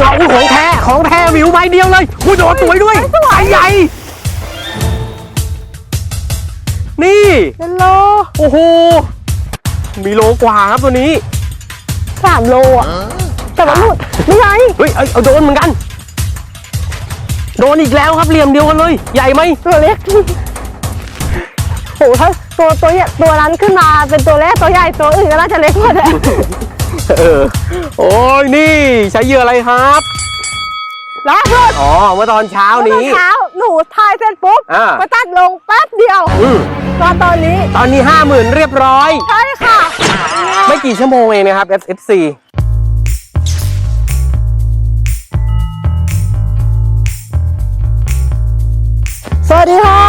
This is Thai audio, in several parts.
หรออุ้ยของแท้ของแท้หมิวใบเดียวเลยอุ้ยโดดสวยด้วยสายใหญ่ นี่เยลโลโอ้โหมีโลกว่าครับตัวนี้สามโลอะแต่ว่าหลุดนี่ไงเฮ้ยเอาเอาโดนเหมือนกัน โดนอีกแล้วครับเหลี่ยมเดียวกันเลย ใหญ่ไหมตัวเล็กโหถ้าตัวตัวใหญ่ตัวนั้นขึ้นมาเป็นตัวแรกตัวใหญ่ตัวอื่นก็น่าจะเล็กหมดเลย เออโอ้ยนี่ใช้เหยื่ออะไรครับล่าสุดอ๋อเมื่อตอนเช้าเมื่อตอนี้นเช้าหนูทายเสร็จปุ๊บอ่า มาตัดลงแป๊บเดียวอืมตอนตอนนี้ ตอนนี้ห้าหมื่นเรียบร้อย ใช่ค่ะ ไม่กี่ชั่วโมงเองนะครับ SFC สวัสดีค่ะ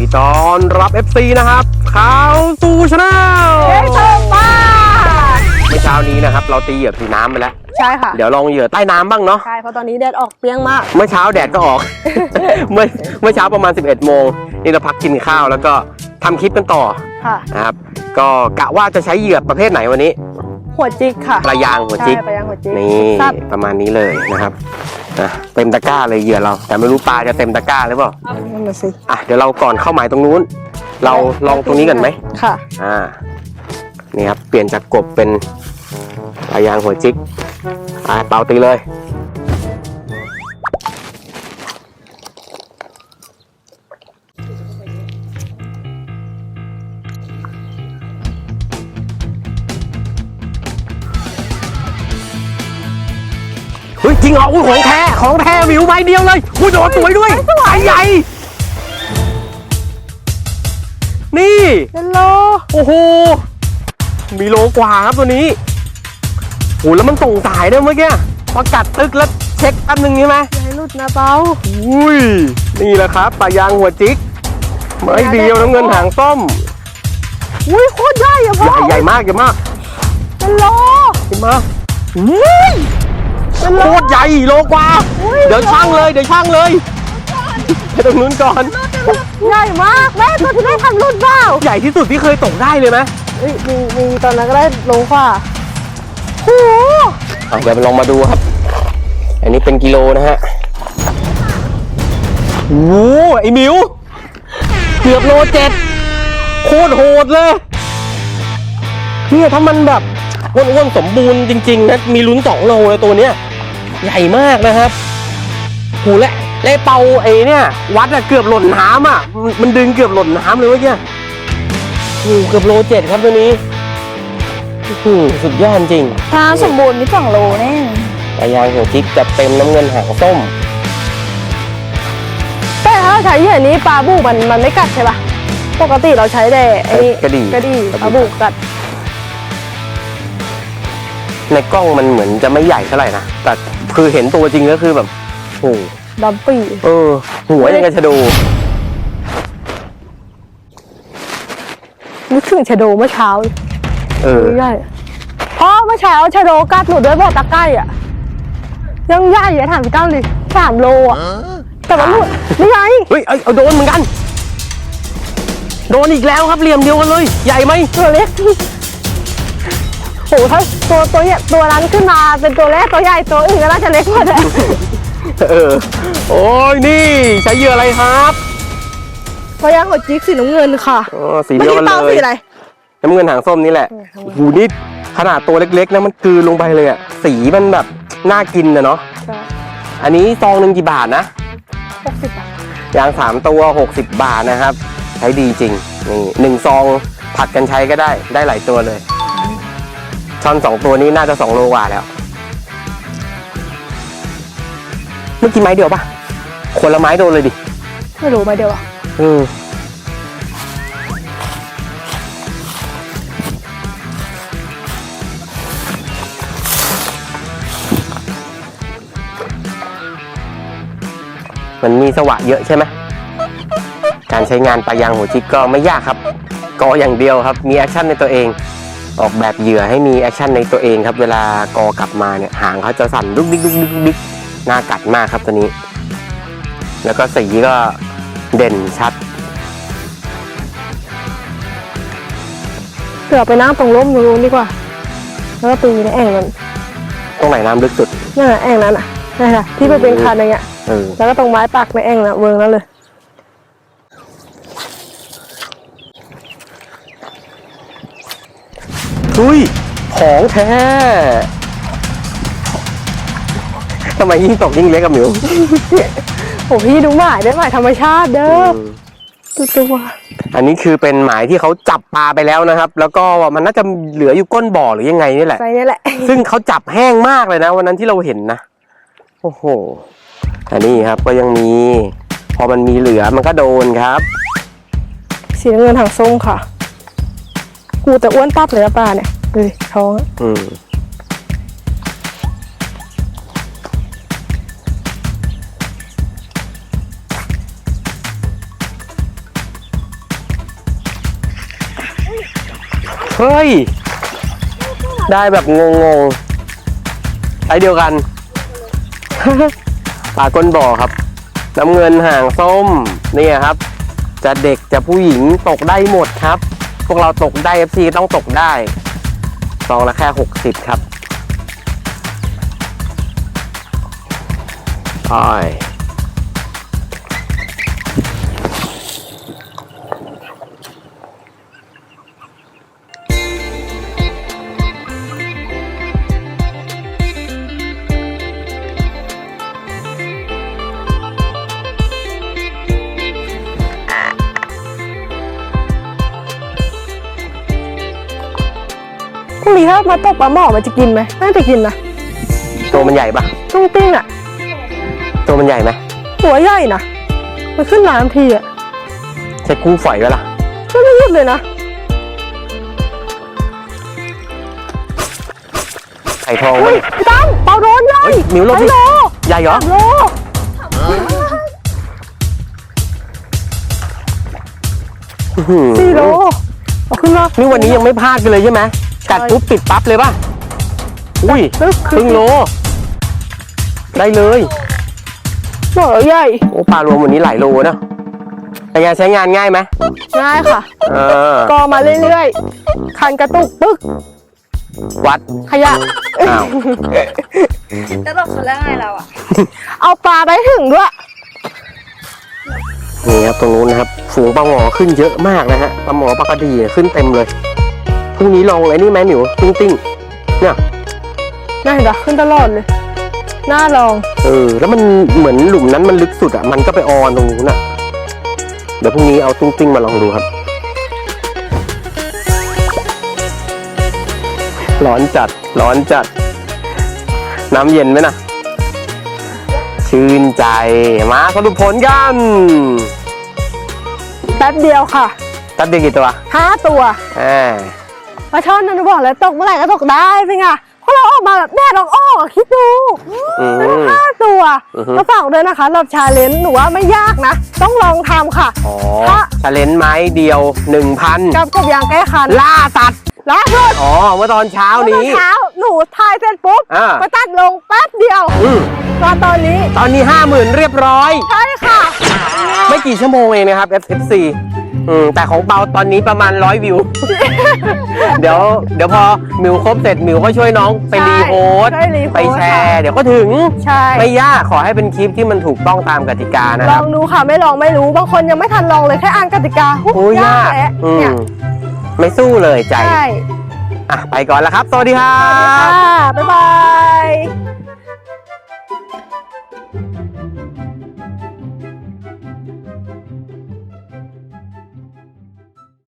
ดีตอนรับ FC นะครับข่าวสู่ชาแนลเฮ้ยเธอมาเมื่อเช้านี้นะครับ เราตีเหยื่อผีน้ำไปแล้ว ใช่ค่ะ เดี๋ยวลองเหยื่อใต้น้ำบ้างเนาะ ใช่ เพราะตอนนี้แดดออกเปรี้ยงมาก เมื่อเช้าแดดก็ออก เมื่อเมื่อเช้าประมาณ 11 โมง นี่เราพักกินข้าวแล้วก็ทำคลิปกันต่อค่ะ นะครับ ก็กะว่าจะใช้เหยื่อประเภทไหนวันนี้ หัวจิกค่ะปลายางหัวจิก ใช่ปลายางหัวจิกนี่สับประมาณนี้เลยนะครับนะเต็มตะกร้าเลยเหยื่อเรา แต่ไม่รู้ปลาจะเต็มตะกร้าหรือเปล่า นั่นน่ะสิ อะเดี๋ยวเราก่อนเข้าหมายตรงนู้น เราลองตรงนี้กันไหมค่ะ อ่า นี่ครับเปลี่ยนจากกบเป็นปลายางหัวจิกอ่าเปาตีเลยเฮ้ยจริงเหรออุ้ยของแท้ของแท้หมิวใบเดียวเลยอุ้ยโดดสวยด้วยสายใหญ่ นี่เยลโลโอ้โห มีโลกว่าครับตัวนี้โหแล้วมันส่งสายด้วยเมื่อกี้พอกัดตึกแล้วเช็คแป๊บนึงใช่ไหมอย่าให้หลุดนะเปาอุ้ยนี่แหละครับปลายางหัวจิกไม้เดียวน้ำเงินหางส้มอุ้ยโคตรใหญ่อะใหพ่อญ่ใหญ่มากใหญ่มากเยลโลเห็นไหมอุ้ยเยลโลโคตรใหญ่โลกว่าอุ้ยเดี๋ยวช่างเลยเดี๋ยวช่างเลยไปตรงนู้นก่อน ใหญ่มากแม่ตัวที่ได้ทำรุ่นเปล่าใหญ่ที่สุดที่เคยตกได้เลยไหม เอ้ยมีมีตอนนั้นก็ได้ลงกว่าโอ้โหอะเดี๋ยวลองมาดูครับ อันนี้เป็นกิโลนะฮะโอ้โหไอ้หมิวเกือบโลเจ็ดโคตรโหดเลยเนี่ยถ้ามันแบบอ้วนๆสมบูรณ์จริงๆนะมีลุ้นสองโลเลยตัวเนี้ยใหญ่มากนะครับหูและและเปาไอ้เนี่ย วัดอะเกือบหล่นน้ำอะมันมันดึงเกือบหล่นน้ำเลยเมื่อกี้โอ้โหเกือบโลเจ็ดครับตัวนี้อื้อหือสุดยอดจริงถ้าสมบูรณ์นี่สองโลแน่ปลายางหัวจิกจัดเต็มน้ำเงินหางส้ม แต่ถ้าใช้เหยื่อนี้ปลาบูมันมันไม่กัดใช่ปะปกติเราใช้แต่ไอ้กระดี่กระดี่ปลาบูกัด ในกล้องมันเหมือนจะไม่ใหญ่เท่าไหร่นะ แต่คือเห็นตัวจริงก็คือแบบโอ้โหดำปีเออ หัวยังกระชะโด นึก ถึงชะโดเมื่อเช้าเออใหญ่เพราะเมื่อเช้าชะโดกัดหนูด้วยบ่อตะไคร่อะยังใหญ่อะถามพี่ก้าวเลยสามโลอะแต่ว่าหลุดนี่ไงเฮ้ยเอาเอาโดนเหมือนกัน โดนอีกแล้วครับเหลี่ยมเดียวกันเลย ใหญ่ไหมตัวเล็กโหถ้าตัวตัวใหญ่ตัวนั้นขึ้นมาเป็นตัวแรกตัวใหญ่ตัวอื่นก็น่าจะเล็กหมดเลยเออโอ้ยนี่ใช้เหยื่ออะไรครับ พยางหัวจิกสีน้ำเงินค่ะ อ๋อสีเดียวกันเมื่อเลกี้เป้ายสีอะไร น้ำเงินหางส้มนี่แหละอืมโอ้โหนี่ขนาดตัวเล็กๆนะมันกลืนลงไปเลยอะสีมันแบบน่ากินนะเนาะใช่อันนี้ซองหนึ่งกี่บาทนะหกสิบบาทยางสามตัว 60 บาทนะครับ ใช้ดีจริงนี่หนึ่งซองผัดกันใช้ก็ได้ได้หลายตัวเลยช่อนสองตัวนี้น่าจะสองโลกว่าแล้วเมื่อกี้ไม้เดียวปะคนละไม้โดนเลยดิ ไม่รู้มาเดียวอะเออ มันมีสวะเยอะใช่ไหมการใช้งานปลายางหัวจิกก็ไม่ยากครับกออย่างเดียวครับมีแอคชั่นในตัวเอง ออกแบบเหยื่อให้มีแอคชั่นในตัวเองครับ เวลากอกลับมาเนี่ยหางเขาจะสั่นดุกดิกดุกดิกดุกดิกน่ากัดมากครับตัวนี้ แล้วก็สีก็เด่นชัดเกือบไปนั่งตรงร่มตรงนู้นดีกว่า แล้วก็ตีในแอ่งนั้นตรงไหนน้ำลึกสุดนั่นแหละแอ่งนั้นอะนี่ค่ะที่ไปเป็นคันอย่างเงี้ย เออแล้วก็ตรงไม้ปักในแอ่งนะเวิร์กนั่นเลยอุ้ยของแท้ทำไมยิ่งตกยิ่งเล็กกับหมิวโอ้พี่ดูหมายได้หมายธรรมชาติเด้อดูตัวอันนี้คือเป็นหมายที่เขาจับปลาไปแล้วนะครับ แล้วก็มันน่าจะเหลืออยู่ก้นบ่อหรือยังไงนี่แหละไซส์นี่แหละ ซึ่งเขาจับแห้งมากเลยนะ วันนั้นที่เราเห็นนะ โอ้โห อันนี้ครับก็ยังมี พอมันมีเหลือมันก็โดนครับ สีน้ำเงินหางส้มค่ะ กูแต่อ้วนปั๊บเลยนะปลาเนี่ยดูดิท้องอะอืมเฮ้ย ได้แบบงงๆไอเดียวกัน ปลาก้นบ่อครับ น้ำเงินห่างส้มนี่ครับ จะเด็กจะผู้หญิงตกได้หมดครับ พวกเราตกได้ FC ต้องตกได้ซองละแค่ 60 ครับอ้อย นี้ถ้ามาตกปลาหมอมันจะกินไหมน่าจะกินนะตัวมันใหญ่ปะตุ้งติ้งอะ ตัวมันใหญ่ไหมหัวใหญ่นะมันขึ้นน้ำทีอะใช่กุ้งฝอยก็ล่ะก็ไม่ยืดเลยนะไข่ทองเฮ้มั้ยยพี่ตั้มเปาโดนใหญ่เฮ้ยหมิวลบไซดิโลใหญ่เหรอโลอื้อหือสี่โลเอาขึ้นมา นี่วันนี้ยังไม่พลาดกันเลยใช่ไหม กัดปุ๊บปิดปั๊บเลยป่ะ อุ้ยลึกครึ่งโล ได้เลยบอกแล้วใหญ่โอ้ปลารวมวันนี้หลายโลนะเป็นไงใช้งานง่ายไหมง่ายค่ะเออกอมาเรื่อยๆ คันกระตุกปึ๊ก วัด ขยะอ้าวจะตกคนแล้วไงเราอะ เอาปลาไปให้ถึงด้วยนี่ครับตรงนู้นนะครับ ฝูงปลาหมอขึ้นเยอะมากนะฮะปลาหมอปลากระดีเนี่ยขึ้นเต็มเลย พรุ่งนี้ลองไอ้นี่ไหมหมิวติ้งติ้งเนี่ยน่าเห็นปะขึ้นตลอดเลย น่าลอง เออ แล้วมันเหมือนหลุมนั้นมันลึกสุดอะ มันก็ไปออนตรงนู้นอะ เดี๋ยวพรุ่งนี้เอาตุ้งติ้งมาลองดูครับ ร้อนจัด ร้อนจัด น้ำเย็นไหมนะชื่นใจ มาสรุปผลกันแป๊บเดียวค่ะ ตัดเดียวกี่ตัวห้าตัว อ่า ปลาช่อนนันบอกแล้วตกเมื่อไหร่ก็ตกได้เป็นไงเพราะเราออกมาแบบแดดออกออกอะคิดดูอืมห้าตัวอือฮึ ก็ฝากด้วยนะคะรอบชาเลนจ์หนูว่าไม่ยากนะ ต้องลองทำค่ะ อ๋อถ้าชาเลนจ์ไม้เดียวหนึ่งพันกับกบยางแก้คันล่าสัตว์ ล่าสุดอ๋อ เมื่อตอนเช้าเมื่อตอนี้นเช้าหนูทายเสร็จปุ๊บอ่าไปตัดลงแป๊บเดียวอืมตอนตอนนี้ตอนนี้ห้าหมื่นเรียบร้อย ใช่ค่ะ ไม่กี่ชั่วโมงเองนะครับ FFC อืมแต่ของเปาตอนนี้ประมาณร้อยวิว เดี๋ยว เดี๋ยวพอมิวครบเสร็จมิวก็ช่วยน้องไปใช่รีโพสต์ใช่รีโพสต์ ไปแชร์ เดี๋ยวก็ถึง ใช่ ไม่ยากขอให้เป็นคลิปที่มันถูกต้องตามกติกานะลคอรับงดูค่ะไม่ลองไม่รู้บางคนยังไม่ทันลองเลยแค่อ่านกติกาหุ้โอ้ยยากแหละอืเนี่มยไม่สู้เลยใจ ใช่อะ ไปก่อนแล้วครับ สวัสดีครัค่ะบบ๊ายบาย